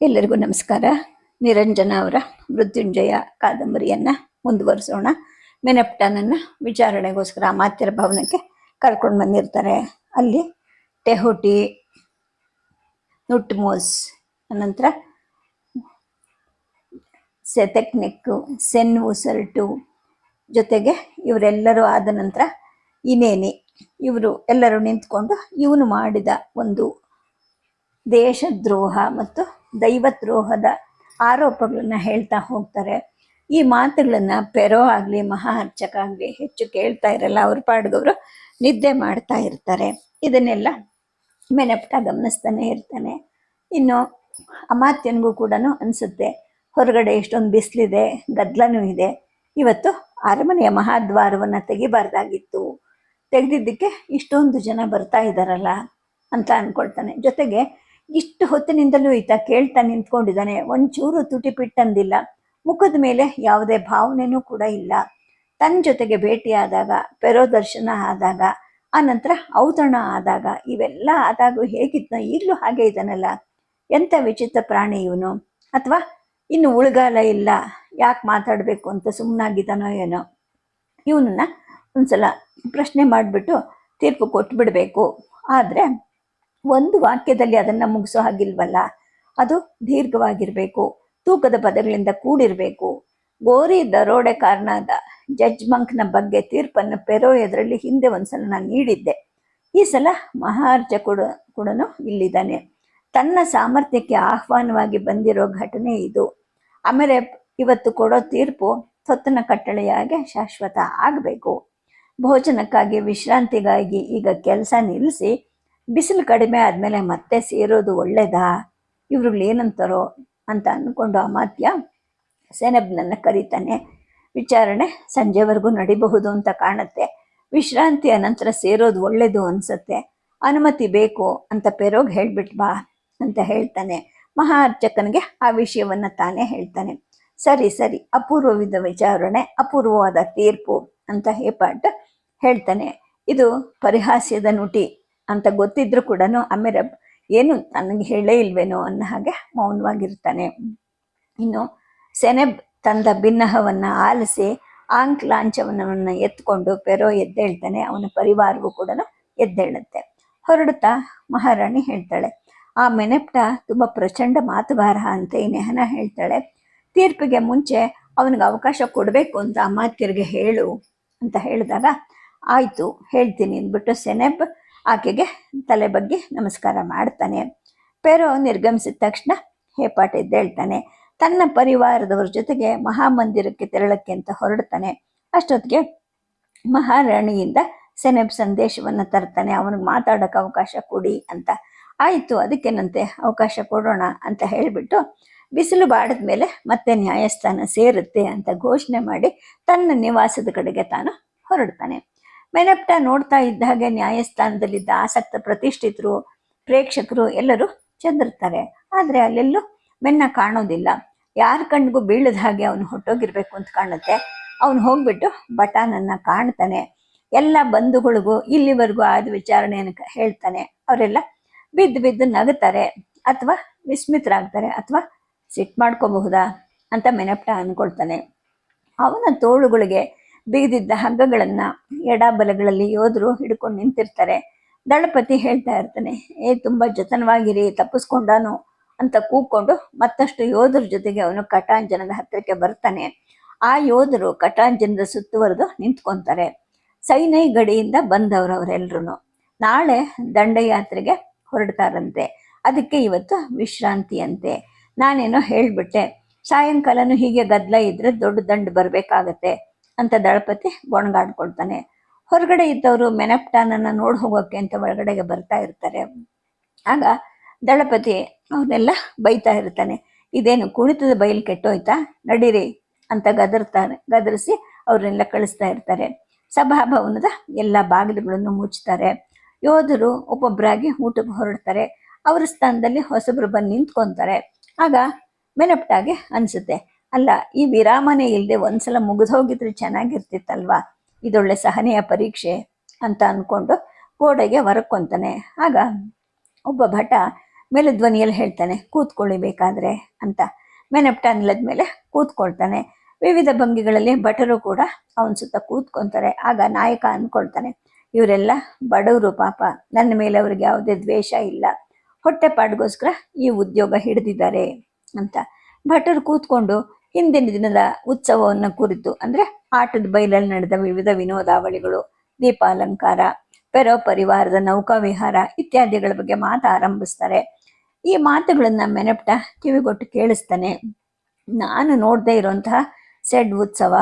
ಎಲ್ಲರಿಗೂ ನಮಸ್ಕಾರ. ನಿರಂಜನ ಅವರ ಮೃತ್ಯುಂಜಯ ಕಾದಂಬರಿಯನ್ನು ಮುಂದುವರಿಸೋಣ. ಮೆನಪ್ಟನನ್ನು ವಿಚಾರಣೆಗೋಸ್ಕರ ಅಮಾತ್ಯರ ಭವನಕ್ಕೆ ಕರ್ಕೊಂಡು ಬಂದಿರ್ತಾರೆ. ಅಲ್ಲಿ ಟೆಹೋಟಿ, ನುಟ್ಮೋಸ್, ಅನಂತರ ಸೆತೆಕ್ನೆಕ್ಕು ಸೆನ್ ಉಸರ್ಟು ಜೊತೆಗೆ ಇವರೆಲ್ಲರೂ ಆದ ನಂತರ ಇನೇನಿ ಇವರು ಎಲ್ಲರೂ ನಿಂತ್ಕೊಂಡು ಇವನು ಮಾಡಿದ ಒಂದು ದೇಶದ್ರೋಹ ಮತ್ತು ದೈವದ್ರೋಹದ ಆರೋಪಗಳನ್ನು ಹೇಳ್ತಾ ಹೋಗ್ತಾರೆ. ಈ ಮಾತುಗಳನ್ನ ಪೆರೋ ಆಗಲಿ, ಮಹಾರ್ಚಕ ಆಗಲಿ ಹೆಚ್ಚು ಕೇಳ್ತಾ ಇರಲ್ಲ. ಅವ್ರ ಪಾಡ್ಗವರು ನಿದ್ದೆ ಮಾಡ್ತಾ ಇರ್ತಾರೆ. ಇದನ್ನೆಲ್ಲ ಮೆನಪ್ಟ ಗಮನಿಸ್ತಾನೆ ಇರ್ತಾನೆ. ಇನ್ನು ಅಮಾತ್ಯನಿಗೂ ಕೂಡ ಅನಿಸುತ್ತೆ, ಹೊರಗಡೆ ಎಷ್ಟೊಂದು ಬಿಸಿಲಿದೆ, ಗದ್ದಲನೂ ಇದೆ. ಇವತ್ತು ಅರಮನೆಯ ಮಹಾದ್ವಾರವನ್ನು ತೆಗಿಬಾರ್ದಾಗಿತ್ತು. ತೆಗೆದಿದ್ದಕ್ಕೆ ಇಷ್ಟೊಂದು ಜನ ಬರ್ತಾ ಇದ್ದಾರಲ್ಲ ಅಂತ ಅಂದ್ಕೊಳ್ತಾನೆ ಜೊತೆಗೆ ಇಷ್ಟು ಹೊತ್ತಿನಿಂದಲೂ ಈತ ಕೇಳ್ತಾ ನಿಂತ್ಕೊಂಡಿದ್ದಾನೆ. ಒಂಚೂರು ತುಟಿ ಪಿಟ್ಟಂದಿಲ್ಲ. ಮುಖದ ಮೇಲೆ ಯಾವುದೇ ಭಾವನೆನೂ ಕೂಡ ಇಲ್ಲ. ತನ್ನ ಜೊತೆಗೆ ಭೇಟಿಯಾದಾಗ ಪೆರೋ ದರ್ಶನ ಆದಾಗ, ಆ ನಂತರ ಔತಣ ಆದಾಗ ಇವೆಲ್ಲ ಆದಾಗ ಹೇಗಿದ್ನ ಈಗಲೂ ಹಾಗೆ ಇದ್ದಾನಲ್ಲ. ಎಂಥ ವಿಚಿತ್ರ ಪ್ರಾಣಿ ಇವನು? ಅಥವಾ ಇನ್ನು ಉಳಗಾಲ ಇಲ್ಲ. ಯಾಕೆ ಮಾತಾಡಬೇಕು ಅಂತ ಸುಮ್ಮನಾಗಿದ್ದಾನೋ ಏನೋ? ಇವನನ್ನ ಒಂದ್ಸಲ ಪ್ರಶ್ನೆ ಮಾಡಿಬಿಟ್ಟು ತೀರ್ಪು ಕೊಟ್ಬಿಡಬೇಕು. ಆದರೆ ಒಂದು ವಾಕ್ಯದಲ್ಲಿ ಅದನ್ನು ಮುಗಿಸೋ ಹಾಗಿಲ್ವಲ್ಲ? ಅದು ದೀರ್ಘವಾಗಿರಬೇಕು, ತೂಕದ ಪದಗಳಿಂದ ಕೂಡಿರಬೇಕು. ಗೋರಿ ದರೋಡೆಕಾರನಾದ ಜಡ್ಜ್ ಮಂಕ್ನ ಬಗ್ಗೆ ತೀರ್ಪನ್ನು ಪೆರೋ ಎದರಲ್ಲಿ ಹಿಂದೆ ಒಂದ್ಸಲ ನಾನು ನೀಡಿದ್ದೆ. ಈ ಸಲ ಮಹಾರ್ಜ ಕೂಡ ಕೂಡ ಇಲ್ಲಿದ್ದಾನೆ. ತನ್ನ ಸಾಮರ್ಥ್ಯಕ್ಕೆ ಆಹ್ವಾನವಾಗಿ ಬಂದಿರೋ ಘಟನೆ ಇದು. ಆಮೇಲೆ ಇವತ್ತು ಕೊಡೋ ತೀರ್ಪು ಸ್ವತ್ತನ ಕಟ್ಟಳೆಯಾಗಿ ಶಾಶ್ವತ ಆಗಬೇಕು. ಭೋಜನಕ್ಕಾಗಿ, ವಿಶ್ರಾಂತಿಗಾಗಿ ಈಗ ಕೆಲಸ ನಿಲ್ಲಿಸಿ ಬಿಸಿಲು ಕಡಿಮೆ ಆದಮೇಲೆ ಮತ್ತೆ ಸೇರೋದು ಒಳ್ಳೆಯದಾ ಇವ್ರುಗಳು ಏನಂತಾರೋ ಅಂತ ಅಂದ್ಕೊಂಡು ಅಮಾತ್ಯ ಸೆನೆಬ್ನನ್ನು ಕರೀತಾನೆ, ವಿಚಾರಣೆ ಸಂಜೆವರೆಗೂ ನಡಿಬಹುದು ಅಂತ ಕಾಣುತ್ತೆ. ವಿಶ್ರಾಂತಿಯ ನಂತರ ಸೇರೋದು ಒಳ್ಳೇದು ಅನಿಸುತ್ತೆ. ಅನುಮತಿ ಬೇಕು ಅಂತ ಪೆರೋಗ್ ಹೇಳ್ಬಿಟ್ ಬಾ ಅಂತ ಹೇಳ್ತಾನೆ. ಮಹಾ ಅರ್ಚಕನಿಗೆ ಆ ವಿಷಯವನ್ನ ತಾನೇ ಹೇಳ್ತಾನೆ. ಸರಿ ಸರಿ, ಅಪೂರ್ವವಿದ ವಿಚಾರಣೆ, ಅಪೂರ್ವವಾದ ತೀರ್ಪು ಅಂತ ಹೇಪಾಟ್ ಹೇಳ್ತಾನೆ. ಇದು ಪರಿಹಾಸ್ಯದ ನುಟಿ. ಅಂತ ಗೊತ್ತಿದ್ರು ಕೂಡ ಅಮೆರಬ್ ಏನು ನನಗೆ ಹೇಳೇ ಇಲ್ವೇನೋ ಅನ್ನೋ ಹಾಗೆ ಮೌನವಾಗಿರ್ತಾನೆ. ಇನ್ನು ಸೆನೆಬ್ ತಂದ ಭಿನ್ನಹವನ್ನು ಆಲಿಸಿ ಆಂಕ್ ಲಾಂಛವನವನ್ನು ಎತ್ಕೊಂಡು ಪೆರೋ ಎದ್ದೇಳ್ತಾನೆ, ಅವನ ಪರಿವಾರವೂ ಕೂಡ ಎದ್ದೇಳುತ್ತೆ. ಹೊರಡುತ್ತಾ ಮಹಾರಾಣಿ ಹೇಳ್ತಾಳೆ, ಆ ಮೆನೆಪ್ಟ ತುಂಬ ಪ್ರಚಂಡ ಮಾತುಗಾರ ಅಂತ ಈ ನೆಹನ ಹೇಳ್ತಾಳೆ. ತೀರ್ಪಿಗೆ ಮುಂಚೆ ಅವನಿಗೆ ಅವಕಾಶ ಕೊಡಬೇಕು ಅಂತ ಅಮಾತ್ಯರಿಗೆ ಹೇಳು. ಅಂತ ಹೇಳಿದಾಗ, ಆಯಿತು, ಹೇಳ್ತೀನಿ ಅಂದ್ಬಿಟ್ಟು ಸೆನೆಬ್ ಆಕೆಗೆ ತಲೆ ಬಗ್ಗೆ ನಮಸ್ಕಾರ ಮಾಡ್ತಾನೆ. ಪೇರೋ ನಿರ್ಗಮಿಸಿದ ತಕ್ಷಣ ಹೇಪಾಟ ಎದ್ದೇಳ್ತಾನೆ ತನ್ನ ಪರಿವಾರದವರ ಜೊತೆಗೆ ಮಹಾಮಂದಿರಕ್ಕೆ ತೆರಳಕ್ಕೆ ಅಂತ ಹೊರಡ್ತಾನೆ. ಅಷ್ಟೊತ್ತಿಗೆ ಮಹಾರಾಣಿಯಿಂದ ಸೆನೆಬ್ ಸಂದೇಶವನ್ನು ತರ್ತಾನೆ, ಅವನಿಗೆ ಮಾತಾಡೋಕೆ ಅವಕಾಶ ಕೊಡಿ ಅಂತ. ಆಯಿತು, ಅದಕ್ಕೇನಂತೆ? ಅವಕಾಶ ಕೊಡೋಣ ಅಂತ ಹೇಳಿಬಿಟ್ಟು ಬಿಸಿಲು ಬಾಡದ ಮೇಲೆ ಮತ್ತೆ ನ್ಯಾಯಸ್ಥಾನ ಸೇರುತ್ತೆ ಅಂತ ಘೋಷಣೆ ಮಾಡಿ ತನ್ನ ನಿವಾಸದ ಕಡೆಗೆ ತಾನು ಹೊರಡ್ತಾನೆ. ಮೆನಪ್ಟ ನೋಡ್ತಾ ಇದ್ದ ಹಾಗೆ ನ್ಯಾಯಸ್ಥಾನದಲ್ಲಿದ್ದ ಆಸಕ್ತ ಪ್ರತಿಷ್ಠಿತರು, ಪ್ರೇಕ್ಷಕರು ಎಲ್ಲರೂ ಚಂದಿರ್ತಾರೆ. ಆದರೆ ಅಲ್ಲೆಲ್ಲೂ ಮೆನ್ನ ಕಾಣೋದಿಲ್ಲ. ಯಾರ ಕಣ್ಗೂ ಬೀಳದ ಹಾಗೆ ಅವನು ಹೊಟ್ಟೋಗಿರ್ಬೇಕು ಅಂತ ಕಾಣುತ್ತೆ. ಅವನು ಹೋಗ್ಬಿಟ್ಟು ಬಟಾನನ್ನ ಕಾಣ್ತಾನೆ. ಎಲ್ಲ ಬಂಧುಗಳಿಗೂ ಇಲ್ಲಿವರೆಗೂ ಆದ ವಿಚಾರಣೆಯನ್ನು ಹೇಳ್ತಾನೆ. ಅವರೆಲ್ಲ ಬಿದ್ದು ಬಿದ್ದು ನಗುತ್ತಾರೆ ಅಥವಾ ವಿಸ್ಮಿತರಾಗ್ತಾರೆ. ಅಥವಾ ಸಿಟ್ಟು ಮಾಡ್ಕೋಬಹುದಾ ಅಂತ ಮೆನಪ್ಟ ಅಂದ್ಕೊಳ್ತಾನೆ ಅವನ ತೋಳುಗಳಿಗೆ ಬಿಗಿದಿದ್ದ ಹಗ್ಗಗಳನ್ನು ಎಡಬಲಗಳಲ್ಲಿ ಯೋಧರು ಹಿಡ್ಕೊಂಡು ನಿಂತಿರ್ತಾರೆ. ದಳಪತಿ ಹೇಳ್ತಾ ಇರ್ತಾನೆ, ಏ, ತುಂಬ ಜತನವಾಗಿರಿ, ತಪ್ಪಿಸ್ಕೊಂಡಾನು ಅಂತ ಕೂಗ್ಕೊಂಡು ಮತ್ತಷ್ಟು ಯೋಧರ ಜೊತೆಗೆ ಅವನು ಕಟಾಂಜನದ ಹತ್ತಿರಕ್ಕೆ ಬರ್ತಾನೆ. ಆ ಯೋಧರು ಕಟಾಂಜನದ ಸುತ್ತುವರೆದು ನಿಂತ್ಕೊಂತಾರೆ. ಸೈನೈ ಗಡಿಯಿಂದ ಬಂದವರು ಅವರೆಲ್ಲರೂ ನಾಳೆ ದಂಡಯಾತ್ರೆಗೆ ಹೊರಡ್ತಾರಂತೆ. ಅದಕ್ಕೆ ಇವತ್ತು ವಿಶ್ರಾಂತಿ ಅಂತೆ ನಾನೇನೋ ಹೇಳ್ಬಿಟ್ಟೆ, ಸಾಯಂಕಾಲನೂ ಹೀಗೆ ಗದ್ದಲ ಇದ್ರೆ ದೊಡ್ಡ ದಂಡ ಬರಬೇಕಾಗತ್ತೆ. ಅಂತ ದಳಪತಿ ಗೊಣಗಾಡ್ಕೊಳ್ತಾನೆ ಹೊರಗಡೆ ಇದ್ದವರು ಮೆನಪ್ಟಾನನ್ನ ನೋಡಿ ಹೋಗೋಕ್ಕೆ ಅಂತ ಒಳಗಡೆಗೆ ಬರ್ತಾ ಇರ್ತಾರೆ. ಆಗ ದಳಪತಿ ಅವನ್ನೆಲ್ಲ ಬೈತಾ ಇರ್ತಾನೆ. ಇದೇನು ಕುಣಿತದ ಬಯಲು ಕೆಟ್ಟೋಯ್ತಾ? ನಡೀರಿ ಅಂತ ಗದರ್ತಾನೆ, ಗದರಿಸಿ ಅವ್ರನ್ನೆಲ್ಲ ಕಳಿಸ್ತಾ ಇರ್ತಾರೆ. ಸಭಾಭವನದ ಎಲ್ಲ ಬಾಗಿಲುಗಳನ್ನು ಮುಚ್ತಾರೆ. ಯೋಧರು ಒಬ್ಬೊಬ್ಬರಾಗಿ ಊಟಕ್ಕೆ ಹೊರಡ್ತಾರೆ. ಅವ್ರ ಸ್ಥಾನದಲ್ಲಿ ಹೊಸಬ್ರು ಬಂದು ನಿಂತ್ಕೊಂತಾರೆ. ಆಗ ಮೆನಪ್ಟಾಗೆ ಅನಿಸುತ್ತೆ ಅಲ್ಲ, ಈ ವಿರಾಮನೆ ಇಲ್ಲದೆ ಒಂದ್ಸಲ ಮುಗಿದು ಹೋಗಿದ್ರೆ ಚೆನ್ನಾಗಿರ್ತಿತ್ತಲ್ವಾ? ಇದೊಳ್ಳೆ ಸಹನೆಯ ಪರೀಕ್ಷೆ ಅಂತ ಅಂದ್ಕೊಂಡು ಗೋಡೆಗೆ ಹೊರಕೊಂತಾನೆ ಆಗ ಒಬ್ಬ ಭಟ ಮೇಲೆ ಧ್ವನಿಯಲ್ಲಿ ಹೇಳ್ತಾನೆ, ಕೂತ್ಕೊಳ್ಳಿ ಅಂತ. ಮೆನಪ್ಟ ಮೇಲೆ ಕೂತ್ಕೊಳ್ತಾನೆ. ವಿವಿಧ ಭಂಗಿಗಳಲ್ಲಿ ಭಟರು ಕೂಡ ಅವನ ಸುತ್ತ ಕೂತ್ಕೊಂತಾರೆ. ಆಗ ನಾಯಕ ಅನ್ಕೊಳ್ತಾನೆ, ಇವರೆಲ್ಲ ಬಡವರು ಪಾಪ. ನನ್ನ ಮೇಲೆ ಅವ್ರಿಗೆ ಯಾವುದೇ ದ್ವೇಷ ಇಲ್ಲ. ಹೊಟ್ಟೆಪಾಡ್ಗೋಸ್ಕರ ಈ ಉದ್ಯೋಗ ಹಿಡಿದಿದ್ದಾರೆ ಅಂತ. ಭಟರು ಕೂತ್ಕೊಂಡು ಹಿಂದಿನ ದಿನದ ಉತ್ಸವವನ್ನು ಕುರಿತು ಅಂದ್ರೆ ಆಟದ ಬೈಲಲ್ಲಿ ನಡೆದ ವಿವಿಧ ವಿನೋದಾವಳಿಗಳು, ದೀಪಾಲಂಕಾರ, ಪೆರೋ ಪರಿವಾರದ ನೌಕಾ ವಿಹಾರ ಇತ್ಯಾದಿಗಳ ಬಗ್ಗೆ ಮಾತು ಆರಂಭಿಸ್ತಾರೆ. ಈ ಮಾತುಗಳನ್ನ ಮೆನಪ್ಟ ಕಿವಿಗೊಟ್ಟು ಕೇಳಿಸ್ತಾನೆ. ನಾನು ನೋಡದೇ ಇರುವಂತಹ ಸೆಡ್ ಉತ್ಸವ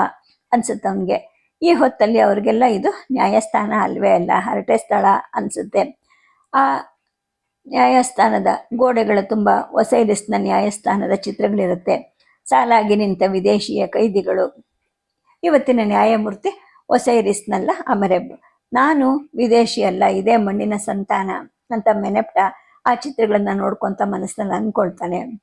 ಅನ್ಸುತ್ತೆ ಅವನಿಗೆ. ಈ ಹೊತ್ತಲ್ಲಿ ಅವ್ರಿಗೆಲ್ಲ ಇದು ನ್ಯಾಯಸ್ಥಾನ ಅಲ್ವೇ ಅಲ್ಲ, ಹರಟೆ ಸ್ಥಳ ಅನ್ಸುತ್ತೆ. ಆ ನ್ಯಾಯಸ್ಥಾನದ ಗೋಡೆಗಳ ತುಂಬ ಒಸೈಲಿಸ್ನ ನ್ಯಾಯಸ್ಥಾನದ ಚಿತ್ರಗಳಿರುತ್ತೆ. ಸಾಲಾಗಿ ನಿಂತ ವಿದೇಶಿಯ ಕೈದಿಗಳು. ಇವತ್ತಿನ ನ್ಯಾಯಮೂರ್ತಿ ಒಸೈರಿಸ್ನಲ್ಲ ಅಮರೆಬ್. ನಾನು ವಿದೇಶಿ ಅಲ್ಲ, ಇದೇ ಮಣ್ಣಿನ ಸಂತಾನ. ಅಂತ ಮೆನೆಪ್ಟ ಆ ಚಿತ್ರಗಳನ್ನ ನೋಡ್ಕೊಂತ ಮನಸ್ಸಿನಲ್ಲಿ ಅಂದ್ಕೊಳ್ತಾನೆ.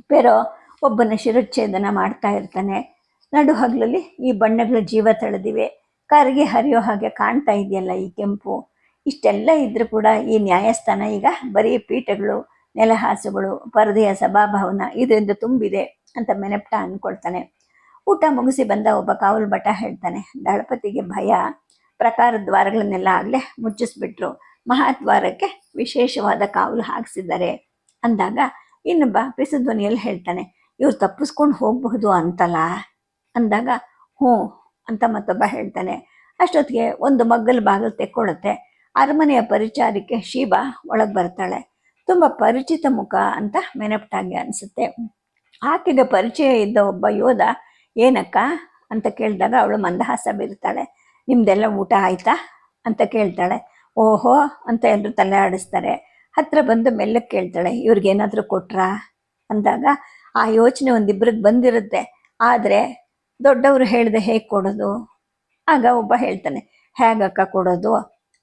ಪೆರೋ ಒಬ್ಬನ ಶಿರಚ್ಛೇದನ ಮಾಡ್ತಾ ಇರ್ತಾನೆ. ನಡು ಹಗಲಲ್ಲಿ ಈ ಬಣ್ಣಗಳ ಜೀವ ತಳೆದಿವೆ. ಕರಗಿ ಹರಿಯೋ ಹಾಗೆ ಕಾಣ್ತಾ ಇದೆಯಲ್ಲ ಈ ಕೆಂಪು. ಇಷ್ಟೆಲ್ಲ ಇದ್ರೂ ಕೂಡ ಈ ನ್ಯಾಯಸ್ಥಾನ ಈಗ ಬರೀ ಪೀಠಗಳು, ನೆಲಹಾಸುಗಳು, ಪರದೆಯ ಸಭಾಭವನ ಇದರಿಂದ ತುಂಬಿದೆ. ಅಂತ ಮೆನೆಪ್ಟ ಅನ್ಕೊಳ್ತಾನೆ. ಊಟ ಮುಗಿಸಿ ಬಂದ ಒಬ್ಬ ಕಾವಲು ಭಟ ಹೇಳ್ತಾನೆ, ದಳಪತಿಗೆ ಭಯ. ಪ್ರಕಾರ ದ್ವಾರಗಳನ್ನೆಲ್ಲ ಆಗಲೇ ಮುಚ್ಚಿಸ್ಬಿಟ್ರು. ಮಹಾದ್ವಾರಕ್ಕೆ ವಿಶೇಷವಾದ ಕಾವಲು ಹಾಕ್ಸಿದ್ದಾರೆ. ಅಂದಾಗ ಇನ್ನೊಬ್ಬ ಪಿಸುಧ್ವನಿಯಲ್ಲಿ ಹೇಳ್ತಾನೆ, ಇವ್ರು ತಪ್ಪಿಸ್ಕೊಂಡು ಹೋಗಬಹುದು ಅಂತಲ್ಲ? ಅಂದಾಗ, ಹ್ಞೂ ಅಂತ ಮತ್ತೊಬ್ಬ ಹೇಳ್ತಾನೆ, ಅಷ್ಟೊತ್ತಿಗೆ ಒಂದು ಮಗ್ಗಲು ಬಾಗಿಲು ತೆಕ್ಕೊಳ್ಳುತ್ತೆ ಅರಮನೆಯ ಪರಿಚಾರಿಕೆ ಶೀಬಾ ಒಳಗೆ ಬರ್ತಾಳೆ. ತುಂಬ ಪರಿಚಿತ ಮುಖ ಅಂತ ಮೆನಪ್ಟಾಗಿ ಅನಿಸುತ್ತೆ. ಆಕೆಗೆ ಪರಿಚಯ ಇದ್ದ ಒಬ್ಬ ಯೋಧ, ಏನಕ್ಕ? ಅಂತ ಕೇಳಿದಾಗ ಅವಳು ಮಂದಹಾಸ ಬೀರ್ತಾಳೆ. ನಿಮ್ದೆಲ್ಲ ಊಟ ಆಯ್ತಾ? ಅಂತ ಕೇಳ್ತಾಳೆ. ಓಹೋ, ಅಂತ ಎಲ್ಲರೂ ತಲೆ ಆಡಿಸ್ತಾರೆ ಹತ್ರ ಬಂದು ಮೆಲ್ಲಕ್ಕೆ ಕೇಳ್ತಾಳೆ ಇವ್ರಿಗೇನಾದರೂ ಕೊಟ್ರಾ? ಅಂದಾಗ, ಆ ಯೋಚನೆ ಒಂದಿಬ್ಬರಿಗೆ ಬಂದಿರುತ್ತೆ. ಆದರೆ, ದೊಡ್ಡವರು ಹೇಳಿದೆ ಹೇಗೆ ಕೊಡೋದು? ಆಗ ಒಬ್ಬ ಹೇಳ್ತಾನೆ, ಹೇಗಕ್ಕ ಕೊಡೋದು?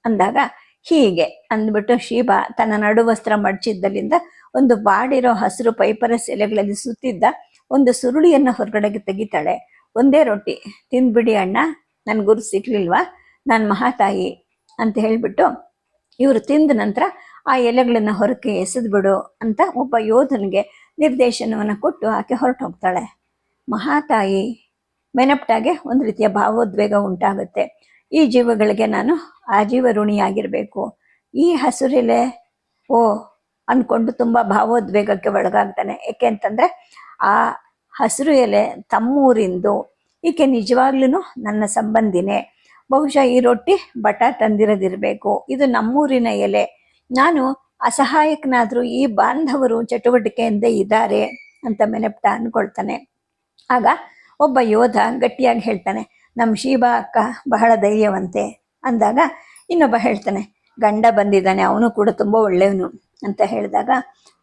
ಅಂದಾಗ, ಹೀಗೆ ಅಂದ್ಬಿಟ್ಟು ಶೀಬಾ ತನ್ನ ನಡುವಸ್ತ್ರ ಮಡಚಿದ್ದಲ್ಲಿಂದ ಒಂದು ಬಾಡಿರೋ ಹಸಿರು ಪೈಪರಸ್ ಎಲೆಗಳಲ್ಲಿ ಸುತ್ತಿದ್ದ ಒಂದು ಸುರುಳಿಯನ್ನು ಹೊರಗಡೆಗೆ ತೆಗಿತಾಳೆ. ಒಂದೇ ರೊಟ್ಟಿ ತಿಂದ್ಬಿಡಿ ಅಣ್ಣ, ನನ್ ಗುರು ಸಿಗ್ಲಿಲ್ವಾ? ನಾನು ಮಹಾತಾಯಿ, ಅಂತ ಹೇಳಿಬಿಟ್ಟು ಇವರು ತಿಂದ ನಂತರ ಆ ಎಲೆಗಳನ್ನು ಹೊರಕ್ಕೆ ಎಸೆದ್ಬಿಡು ಅಂತ ಒಬ್ಬ ಯೋಧನಿಗೆ ನಿರ್ದೇಶನವನ್ನು ಕೊಟ್ಟು ಆಕೆ ಹೊರಟು ಹೋಗ್ತಾಳೆ ಮಹಾತಾಯಿ, ಮೆನಪ್ಟಾಗೆ ಒಂದು ರೀತಿಯ ಭಾವೋದ್ವೇಗ ಉಂಟಾಗುತ್ತೆ. ಈ ಜೀವಗಳಿಗೆ ನಾನು ಆಜೀವ ಋಣಿಯಾಗಿರಬೇಕು ಈ ಹಸುರೆಲೆ, ಓ ಅನ್ಕೊಂಡು ತುಂಬ ಭಾವೋದ್ವೇಗಕ್ಕೆ ಒಳಗಾಗ್ತಾನೆ. ಯಾಕೆ ಅಂತಂದ್ರೆ ಆ ಹಸಿರು ಎಲೆ ತಮ್ಮೂರಿಂದು, ಈಕೆ ನಿಜವಾಗ್ಲೂ ನನ್ನ ಸಂಬಂಧಿನೇ. ಬಹುಶಃ ಈ ರೊಟ್ಟಿ ಬಟ ತಂದಿರದಿರಬೇಕು. ಇದು ನಮ್ಮೂರಿನ ಎಲೆ. ನಾನು ಅಸಹಾಯಕನಾದರೂ ಈ ಬಾಂಧವರು ಚಟುವಟಿಕೆಯಿಂದ ಇದ್ದಾರೆ ಅಂತ ಮೆನೆಪ್ಟ ಅನ್ಕೊಳ್ತಾನೆ. ಆಗ ಒಬ್ಬ ಯೋಧ ಗಟ್ಟಿಯಾಗಿ ಹೇಳ್ತಾನೆ ನಮ್ಮ ಶೀಬಾ ಅಕ್ಕ ಬಹಳ ಧೈರ್ಯವಂತೆ. ಅಂದಾಗ ಇನ್ನೊಬ್ಬ ಹೇಳ್ತಾನೆ, ಗಂಡ ಬಂದಿದ್ದಾನೆ, ಅವನು ಕೂಡ ತುಂಬ ಒಳ್ಳೆಯವನು. ಅಂತ ಹೇಳಿದಾಗ,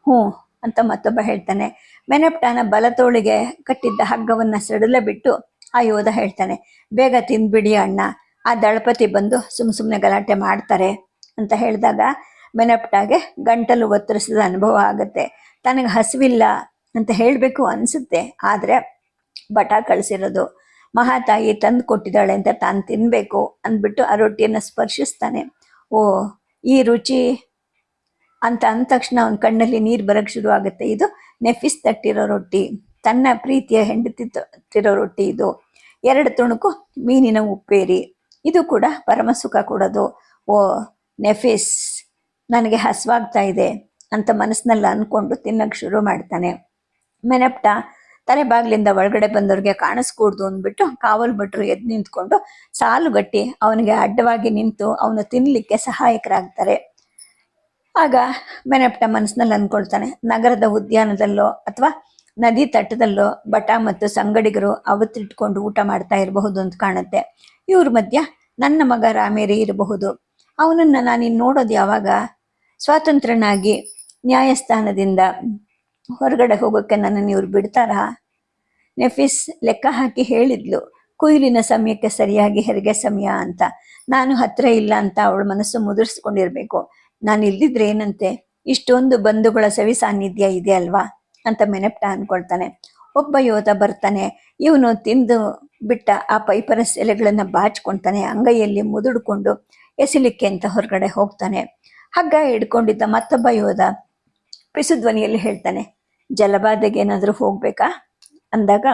ಹ್ಞೂ ಅಂತ ಮತ್ತೊಬ್ಬ ಹೇಳ್ತಾನೆ, ಮೆನಪ್ಟಾನ ಬಲತೋಳಿಗೆ ಕಟ್ಟಿದ್ದ ಹಗ್ಗವನ್ನು ಸಡಲ ಬಿಟ್ಟು ಆ ಯೋಧ ಹೇಳ್ತಾನೆ, ಬೇಗ ತಿಂದ್ಬಿಡಿ ಅಣ್ಣ, ಆ ದಳಪತಿ ಬಂದು ಸುಮ್ ಸುಮ್ಮನೆ ಗಲಾಟೆ ಮಾಡ್ತಾರೆ ಅಂತ ಹೇಳಿದಾಗ, ಮೆನಪ್ಟಾಗೆ ಗಂಟಲು ಒತ್ತರಿಸಿದ ಅನುಭವ ಆಗುತ್ತೆ. ತನಗೆ ಹಸಿವಿಲ್ಲ ಅಂತ ಹೇಳಬೇಕು ಅನಿಸುತ್ತೆ, ಆದರೆ ಬಟ ಕಳಿಸಿರೋದು. ಮಹಾತಾಯಿ ತಂದು ಕೊಟ್ಟಿದ್ದಾಳೆ ಅಂತ ತಾನು ತಿನ್ನಬೇಕು ಅಂದ್ಬಿಟ್ಟು ಆ ರೊಟ್ಟಿಯನ್ನು ಸ್ಪರ್ಶಿಸ್ತಾನೆ. ಓ, ಈ ರುಚಿ ಅಂತ ಅಂದ ತಕ್ಷಣ ಅವನ ಕಣ್ಣಲ್ಲಿ ನೀರು ಬರಕ್ಕೆ ಶುರು ಆಗುತ್ತೆ. ಇದು ನೆಫಿಸ್ ತಟ್ಟಿರೋ ರೊಟ್ಟಿ. ತನ್ನ ಪ್ರೀತಿಯ ಹೆಂಡತಿ ತಟ್ಟಿರೋ ರೊಟ್ಟಿ ಇದು. ಎರಡು ತುಣುಕು ಮೀನಿನ ಉಪ್ಪೇರಿ. ಇದು ಕೂಡ ಪರಮ ಸುಖ ಕೊಡೋದು. ಓ, ನೆಫಿಸ್, ನನಗೆ ಹಸ್ವಾಗ್ತಾ ಇದೆ ಅಂತ ಮನಸ್ಸಿನಲ್ಲಿ ಅಂದ್ಕೊಂಡು ತಿನ್ನಕ್ಕೆ ಶುರು ಮಾಡ್ತಾನೆ. ಮೆನಪ್ಟ ತಲೆ ಬಾಗ್ಲಿಂದ ಒಳಗಡೆ ಬಂದವ್ರಿಗೆ ಕಾಣಿಸ್ಕೂಡ್ದು ಅಂದ್ಬಿಟ್ಟು ಕಾವಲು ಭಟ್ರು ಎದ್ದು ನಿಂತ್ಕೊಂಡು ಸಾಲುಗಟ್ಟಿ ಅವನಿಗೆ ಅಡ್ಡವಾಗಿ ನಿಂತು ಅವನು ತಿನ್ನಲಿಕ್ಕೆ ಸಹಾಯಕರಾಗ್ತಾರೆ. ಆಗ ಮೆನಪ್ಟ ಮನಸ್ಸಿನಲ್ಲಿ ಅಂದ್ಕೊಳ್ತಾನೆ, ನಗರದ ಉದ್ಯಾನದಲ್ಲೋ ಅಥವಾ ನದಿ ತಟ್ಟದಲ್ಲೋ ಬಟ ಮತ್ತು ಸಂಗಡಿಗರು ಅವತ್ತಿಟ್ಕೊಂಡು ಊಟ ಮಾಡ್ತಾ ಇರಬಹುದು ಅಂತ ಕಾಣುತ್ತೆ. ಇವ್ರ ಮಧ್ಯ ನನ್ನ ಮಗ ರಾಮೇರಿ ಇರಬಹುದು. ಅವನನ್ನ ನಾನಿನ್ನು ನೋಡೋದು ಯಾವಾಗ? ಸ್ವಾತಂತ್ರ್ಯನಾಗಿ ನ್ಯಾಯಸ್ಥಾನದಿಂದ ಹೊರಗಡೆ ಹೋಗೋಕ್ಕೆ ನನ್ನನ್ನು ಇವ್ರು ಬಿಡ್ತಾರಾ? ನೆಫಿಸ್ ಲೆಕ್ಕ ಹಾಕಿ ಹೇಳಿದ್ಲು, ಕುಯ್ಲಿನ ಸಮಯಕ್ಕೆ ಸರಿಯಾಗಿ ಹೆರಿಗೆ ಸಮಯ ಅಂತ. ನಾನು ಹತ್ರ ಇಲ್ಲ ಅಂತ ಅವಳು ಮನಸ್ಸು ಮುದುರಿಸ್ಕೊಂಡಿರ್ಬೇಕು. ನಾನು ಇಲ್ದಿದ್ರೆ ಏನಂತೆ? ಇಷ್ಟೊಂದು ಬಂಧುಗಳ ಸವಿ ಸಾನ್ನಿಧ್ಯ ಇದೆ ಅಲ್ವಾ? ಅಂತ ಮೆನೆಪ್ಟ ಅನ್ಕೊಳ್ತಾನೆ. ಒಬ್ಬ ಯೋಧ ಬರ್ತಾನೆ. ಇವನು ತಿಂದು ಬಿಟ್ಟ ಆ ಪೈಪರಸ್ ಎಲೆಗಳನ್ನು ಬಾಚ್ಕೊಳ್ತಾನೆ ಅಂಗೈಯಲ್ಲಿ ಮುದುಡ್ಕೊಂಡು ಎಸಿಲಿಕ್ಕೆ ಅಂತ ಹೊರಗಡೆ ಹೋಗ್ತಾನೆ. ಹಗ್ಗ ಹಿಡ್ಕೊಂಡಿದ್ದ ಮತ್ತೊಬ್ಬ ಯೋಧ ಪಿಸು ಧ್ವನಿಯಲ್ಲಿ ಹೇಳ್ತಾನೆ ಜಲಬಾಧೆಗೆ ಏನಾದರೂ ಹೋಗ್ಬೇಕಾ? ಅಂದಾಗ,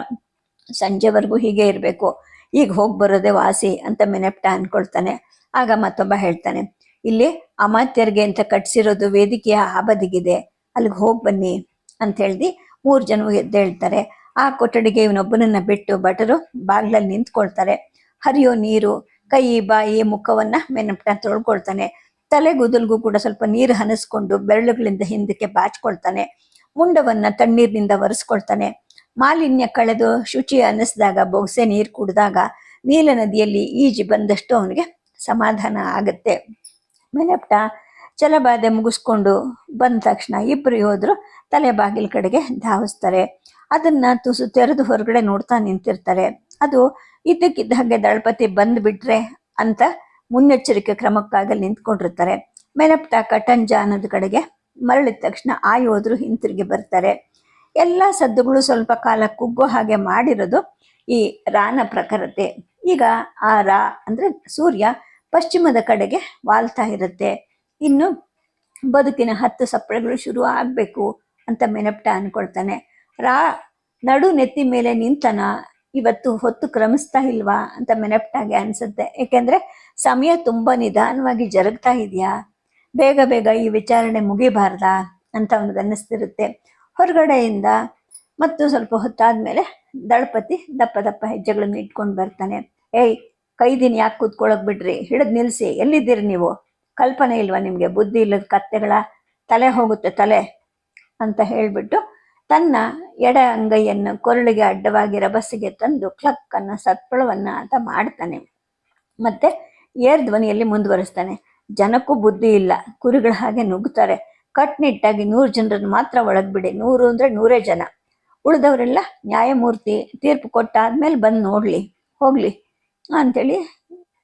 ಸಂಜೆವರೆಗೂ ಹೀಗೆ ಇರಬೇಕು. ಈಗ ಹೋಗಿ ಬರೋದೇ ವಾಸಿ ಅಂತ ಮೆನೆಪ್ಟ ಅನ್ಕೊಳ್ತಾನೆ. ಆಗ ಮತ್ತೊಬ್ಬ ಹೇಳ್ತಾನೆ ಇಲ್ಲಿ ಅಮಾತ್ಯರಿಗೆ ಅಂತ ಕಟ್ಸಿರೋದು ವೇದಿಕೆಯ ಆ ಬದಿಗಿದೆ. ಅಲ್ಲಿಗೆ ಹೋಗಿ ಬನ್ನಿ ಅಂತ ಹೇಳ್ದಿ ಮೂರು ಜನ ಎದ್ದೇಳ್ತಾರೆ ಆ ಕೊಠಡಿಗೆ ಇವನೊಬ್ಬನನ್ನ ಬಿಟ್ಟು ಭಟರು ಬಾಗ್ಲಲ್ಲಿ ನಿಂತ್ಕೊಳ್ತಾರೆ. ಹರಿಯೋ ನೀರು, ಕೈ, ಬಾಯಿ, ಮುಖವನ್ನ ಮೆನಪಟ ತೊಳ್ಕೊಳ್ತಾನೆ. ತಲೆಗೂದಲ್ಗೂ ಕೂಡ ಸ್ವಲ್ಪ ನೀರು ಹನಿಸ್ಕೊಂಡು ಬೆರಳುಗಳಿಂದ ಹಿಂದಕ್ಕೆ ಬಾಚ್ಕೊಳ್ತಾನೆ. ಮುಂಡವನ್ನ ತಣ್ಣೀರಿನಿಂದ ಒರೆಸ್ಕೊಳ್ತಾನೆ. ಮಾಲಿನ್ಯ ಕಳೆದು ಶುಚಿ ಅನ್ನಿಸಿದಾಗ ಬೊಗಸೆ ನೀರು ಕುಡಿದಾಗ ನೀಲ ನದಿಯಲ್ಲಿ ಈಜಿ ಬಂದಷ್ಟು ಅವನಿಗೆ ಸಮಾಧಾನ ಆಗುತ್ತೆ. ಮೆನಪ್ಟ ಜಲಬಾಧೆ ಮುಗಿಸ್ಕೊಂಡು ಬಂದ ತಕ್ಷಣ ಇಬ್ಬರು ಯೋಧರು ತಲೆ ಬಾಗಿಲ ಕಡೆಗೆ ಧಾವಿಸ್ತಾರೆ. ಅದನ್ನ ತುಸು ತೆರೆದು ಹೊರಗಡೆ ನೋಡ್ತಾ ನಿಂತಿರ್ತಾರೆ. ಅದು ಇದ್ದಕ್ಕಿದ್ದ ಹಾಗೆ ದಳಪತಿ ಬಂದುಬಿಟ್ರೆ ಅಂತ ಮುನ್ನೆಚ್ಚರಿಕೆ ಕ್ರಮಕ್ಕಾಗಿ ನಿಂತ್ಕೊಂಡಿರ್ತಾರೆ. ಮೆನಪ್ಟ ಕಟಂಜ ಕಡೆಗೆ ಮರಳಿದ ತಕ್ಷಣ ಆ ಯೋಧರು ಹಿಂತಿರುಗಿ ಬರ್ತಾರೆ. ಎಲ್ಲ ಸದ್ದುಗಳು ಸ್ವಲ್ಪ ಕಾಲ ಕುಗ್ಗೋ ಹಾಗೆ ಮಾಡಿರೋದು ಈ ರಾನ ಪ್ರಖರತೆ. ಈಗ ಆ ರಾ ಅಂದ್ರೆ ಸೂರ್ಯ ಪಶ್ಚಿಮದ ಕಡೆಗೆ ವಾಲ್ತಾ ಇರುತ್ತೆ. ಇನ್ನು ಬದುಕಿನ ಹತ್ತು ಸಪ್ಪಳೆಗಳು ಶುರು ಆಗಬೇಕು ಅಂತ ಮೆನಪ್ಟ ಅನ್ಕೊಳ್ತಾನೆ. ರಾ ನಡು ನೆತ್ತಿ ಮೇಲೆ ನಿಂತನ ಇವತ್ತು ಹೊತ್ತು ಕ್ರಮಿಸ್ತಾ ಇಲ್ವಾ ಅಂತ ಮೆನಪ್ಟಾಗೆ ಅನ್ಸುತ್ತೆ. ಯಾಕೆಂದ್ರೆ ಸಮಯ ತುಂಬಾ ನಿಧಾನವಾಗಿ ಜರುಗ್ತಾ ಇದೆಯಾ? ಬೇಗ ಬೇಗ ಈ ವಿಚಾರಣೆ ಮುಗಿಬಾರ್ದಾ ಅಂತ ಅವನಿಗೆ ಅನ್ನಿಸ್ತಿರುತ್ತೆ. ಹೊರಗಡೆಯಿಂದ ಮತ್ತು ಸ್ವಲ್ಪ ಹೊತ್ತಾದ್ಮೇಲೆ ದಳಪತಿ ದಪ್ಪ ದಪ್ಪ ಹೆಜ್ಜೆಗಳನ್ನು ಇಟ್ಕೊಂಡು ಬರ್ತಾನೆ. ಏಯ್ ಕೈದಿನ ಯಾಕೆ ಕೂತ್ಕೊಳ್ಳೋಕೆ ಬಿಡ್ರಿ? ಹಿಡಿದು ನಿಲ್ಸಿ. ಎಲ್ಲಿದ್ದೀರಿ ನೀವು? ಕಲ್ಪನೆ ಇಲ್ವಾ ನಿಮಗೆ? ಬುದ್ಧಿ ಇಲ್ಲದ ಕತ್ತೆಗಳ ತಲೆ ಹೋಗುತ್ತೆ ತಲೆ ಅಂತ ಹೇಳಿಬಿಟ್ಟು ತನ್ನ ಎಡ ಅಂಗೈಯನ್ನು ಕೊರಳಿಗೆ ಅಡ್ಡವಾಗಿ ರಭಸಿಗೆ ತಂದು ಕ್ಲಕ್ ಅನ್ನ ಸತ್ಪಳವನ್ನ ಆತ ಮಾಡ್ತಾನೆ. ಮತ್ತೆ ಏರ್ ಧ್ವನಿಯಲ್ಲಿ ಮುಂದುವರಿಸ್ತಾನೆ. ಜನಕ್ಕೂ ಬುದ್ಧಿ ಇಲ್ಲ. ಕುರಿಗಳ ಹಾಗೆ ನುಗ್ಗುತ್ತಾರೆ ಕಟ್ನಿಟ್ಟಾಗಿ ನೂರು ಜನರನ್ನು ಮಾತ್ರ ಒಳಗೆ ಬಿಡಿ. ನೂರು ಅಂದ್ರೆ ನೂರೇ ಜನ. ಉಳಿದವರೆಲ್ಲ ನ್ಯಾಯಮೂರ್ತಿ ತೀರ್ಪು ಕೊಟ್ಟಾದ್ಮೇಲೆ ಬಂದು ನೋಡ್ಲಿ. ಹೋಗ್ಲಿ. ಅಂತೇಳಿ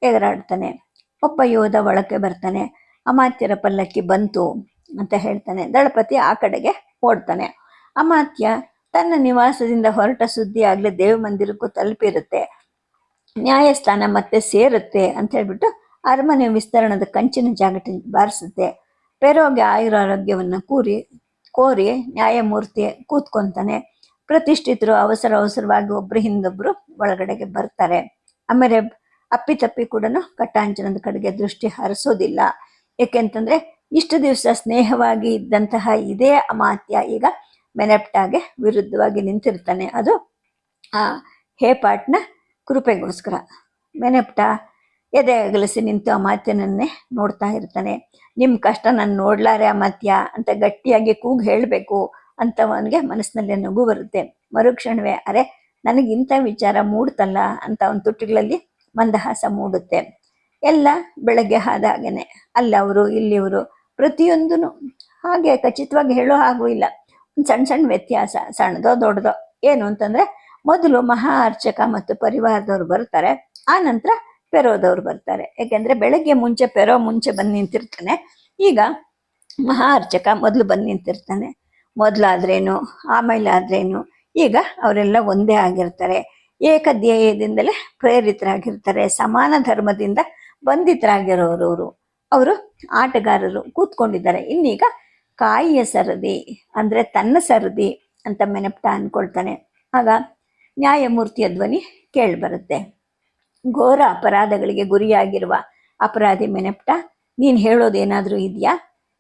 ಎಗರಾಡ್ತಾನೆ. ಒಬ್ಬ ಯೋಧ ಒಳಕ್ಕೆ ಬರ್ತಾನೆ. ಅಮಾತ್ಯರ ಪಲ್ಲಕ್ಕಿ ಬಂತು ಅಂತ ಹೇಳ್ತಾನೆ. ದಳಪತಿ ಆ ಕಡೆಗೆ ಓಡ್ತಾನೆ. ಅಮಾತ್ಯ ತನ್ನ ನಿವಾಸದಿಂದ ಹೊರಟ ಸುದ್ದಿ ಆಗಲೇ ದೇವ ಮಂದಿರಕ್ಕೂ ತಲುಪಿರುತ್ತೆ. ನ್ಯಾಯಸ್ಥಾನ ಮತ್ತೆ ಸೇರುತ್ತೆ ಅಂತ ಹೇಳ್ಬಿಟ್ಟು ಅರಮನೆ ವಿಸ್ತರಣದ ಕಂಚಿನ ಜಾಗಟ ಬಾರಿಸುತ್ತೆ. ಪೆರೋಗೆ ಆಯುರಾರೋಗ್ಯವನ್ನು ಕೂರಿ, ಕೋರಿ ನ್ಯಾಯಮೂರ್ತಿ ಕೂತ್ಕೊಂತಾನೆ. ಪ್ರತಿಷ್ಠಿತರು ಅವಸರ ಅವಸರವಾಗಿ ಒಬ್ಬರು ಹಿಂದೊಬ್ಬರು ಒಳಗಡೆಗೆ ಬರ್ತಾರೆ. ಆಮೇಲೆ ಅಪ್ಪಿತಪ್ಪಿ ಕೂಡ ಕಟ್ಟಾಂಚನದ ಕಡೆಗೆ ದೃಷ್ಟಿ ಹರಿಸೋದಿಲ್ಲ. ಏಕೆಂತಂದ್ರೆ ಇಷ್ಟು ದಿವಸ ಸ್ನೇಹವಾಗಿ ಇದ್ದಂತಹ ಇದೇ ಅಮಾತ್ಯ ಈಗ ಮೆನೆಪ್ಟಾಗೆ ವಿರುದ್ಧವಾಗಿ ನಿಂತಿರ್ತಾನೆ. ಅದು ಆ ಹೇಪಾಟ್ನ ಕೃಪೆಗೋಸ್ಕರ. ಮೆನೆಪ್ಟ ಎದೆ ಅಗಲಿಸಿ ನಿಂತು ಅಮಾತ್ಯನನ್ನೇ ನೋಡ್ತಾ ಇರ್ತಾನೆ. ನಿಮ್ಮ ಕಷ್ಟ ನಾನು ನೋಡ್ಲಾರೆ ಅಮಾತ್ಯ, ಅಂತ ಗಟ್ಟಿಯಾಗಿ ಕೂಗ್ ಹೇಳಬೇಕು ಅಂತ ಅವನಿಗೆ ಮನಸ್ಸಿನಲ್ಲಿ ನಗು ಬರುತ್ತೆ. ಮರುಕ್ಷಣವೇ, ಅರೆ ನನಗೆ ಇಂಥ ವಿಚಾರ ಮೂಡ್ತಲ್ಲ ಅಂತ ಒಂದು ತುಟಿಗಳಲ್ಲಿ ಮಂದಹಾಸ ಮೂಡುತ್ತೆ. ಎಲ್ಲ ಬೆಳಗ್ಗೆ ಆದ ಹಾಗೇನೆ ಅಲ್ಲವರು ಇಲ್ಲಿವರು ಪ್ರತಿಯೊಂದೂ ಹಾಗೆ ಖಚಿತವಾಗಿ ಹೇಳೋ ಹಾಗೂ ಇಲ್ಲ. ಒಂದು ಸಣ್ಣ ಸಣ್ಣ ವ್ಯತ್ಯಾಸ, ಸಣ್ಣದೋ ದೊಡ್ಡದೋ. ಏನು ಅಂತಂದ್ರೆ, ಮೊದಲು ಮಹಾ ಅರ್ಚಕ ಮತ್ತು ಪರಿವಾರದವ್ರು ಬರ್ತಾರೆ. ಆ ನಂತರ ಪೆರೋದವ್ರು ಬರ್ತಾರೆ. ಯಾಕೆಂದ್ರೆ ಬೆಳಗ್ಗೆ ಮುಂಚೆ ಪೆರೋ ಮುಂಚೆ ಬಂದು ನಿಂತಿರ್ತಾನೆ. ಈಗ ಮಹಾ ಅರ್ಚಕ ಮೊದಲು ಬಂದು ನಿಂತಿರ್ತಾನೆ. ಮೊದಲಾದ್ರೇನು ಆಮೇಲೆ ಆದ್ರೇನು ಈಗ ಅವರೆಲ್ಲ ಒಂದೇ ಆಗಿರ್ತಾರೆ. ಏಕಧ್ಯೇಯದಿಂದಲೇ ಪ್ರೇರಿತರಾಗಿರ್ತಾರೆ. ಸಮಾನ ಧರ್ಮದಿಂದ ಬಂಧಿತರಾಗಿರೋರು ಅವರು. ಅವರು ಆಟಗಾರರು ಕೂತ್ಕೊಂಡಿದ್ದಾರೆ. ಇನ್ನೀಗ ಕಾಯಿಯ ಸರದಿ ಅಂದ್ರೆ ತನ್ನ ಸರದಿ ಅಂತ ಮೆನಪ್ಟ ಅನ್ಕೊಳ್ತಾನೆ. ಆಗ ನ್ಯಾಯಮೂರ್ತಿಯ ಧ್ವನಿ ಕೇಳಿಬರುತ್ತೆ. ಘೋರ ಅಪರಾಧಗಳಿಗೆ ಗುರಿಯಾಗಿರುವ ಅಪರಾಧಿ ಮೆನಪ್ಟ, ನೀನು ಹೇಳೋದೇನಾದರೂ ಇದೆಯಾ?